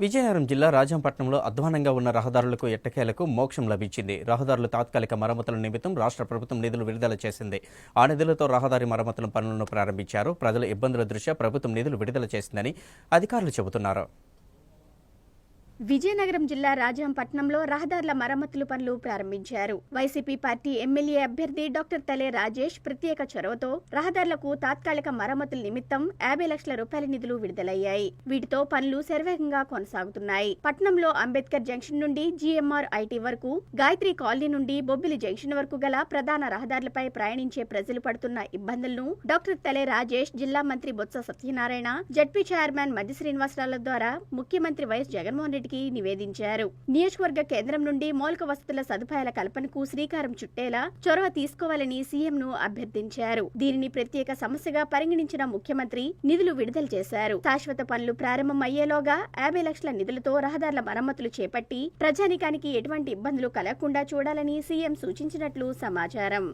విజయనగరం జిల్లా రాజంపట్నంలో అధ్వానంగా ఉన్న రహదారులకు ఎట్టకేలకు మోక్షం లభించింది. రహదారుల తాత్కాలిక మరమ్మతుల నిమిత్తం రాష్ట్ర ప్రభుత్వం నిధులు విడుదల చేసింది. ఆ నిధులతో రహదారి మరమ్మతుల పనులను ప్రారంభించారు. ప్రజల ఇబ్బందుల దృష్ట్యా ప్రభుత్వం నిధులు విడుదల చేసిందని అధికారులు చెబుతున్నారు. విజయనగరం జిల్లా రాజంపట్నంలో రహదారుల మరమ్మతులు పనులు ప్రారంభించారు. వైసీపీ పార్టీ ఎమ్మెల్యే అభ్యర్థి డాక్టర్ తలే రాజేష్ ప్రత్యేక చొరవతో రహదారులకు తాత్కాలిక మరమ్మతుల నిమిత్తం యాభై లక్షల రూపాయల నిధులు విడుదలయ్యాయి. వీటితో పనులు శరవేగంగా కొనసాగుతున్నాయి. పట్నంలో అంబేద్కర్ జంక్షన్ నుండి జీఎంఆర్ ఐటీ వరకు గాయత్రి కాలనీ నుండి బొబ్బిలి జంక్షన్ వరకు గల ప్రధాన రహదారులపై ప్రయాణించే ప్రజలు పడుతున్న ఇబ్బందులను డాక్టర్ తలే రాజేష్ జిల్లా మంత్రి బొత్స సత్యనారాయణ జడ్పీ చైర్మన్ మధ్య శ్రీనివాసరావుల ద్వారా ముఖ్యమంత్రి వైఎస్ జగన్మోహన్ రెడ్డి రెడ్డికి నివేదించారు. నియోజకవర్గ కేంద్రం నుండి మౌలిక వసతుల సదుపాయాల కల్పనకు శ్రీకారం చుట్టేలా చొరవ తీసుకోవాలని సీఎం ను అభ్యర్థించారు. దీనిని ప్రత్యేక సమస్యగా పరిగణించిన ముఖ్యమంత్రి నిధులు విడుదల చేశారు. శాశ్వత పనులు ప్రారంభం అయ్యేలోగా యాభై లక్షల నిధులతో రహదారుల మరమ్మతులు చేపట్టి ప్రజానికానికి ఎటువంటి ఇబ్బందులు కలగకుండా చూడాలని సీఎం సూచించినట్లు సమాచారం.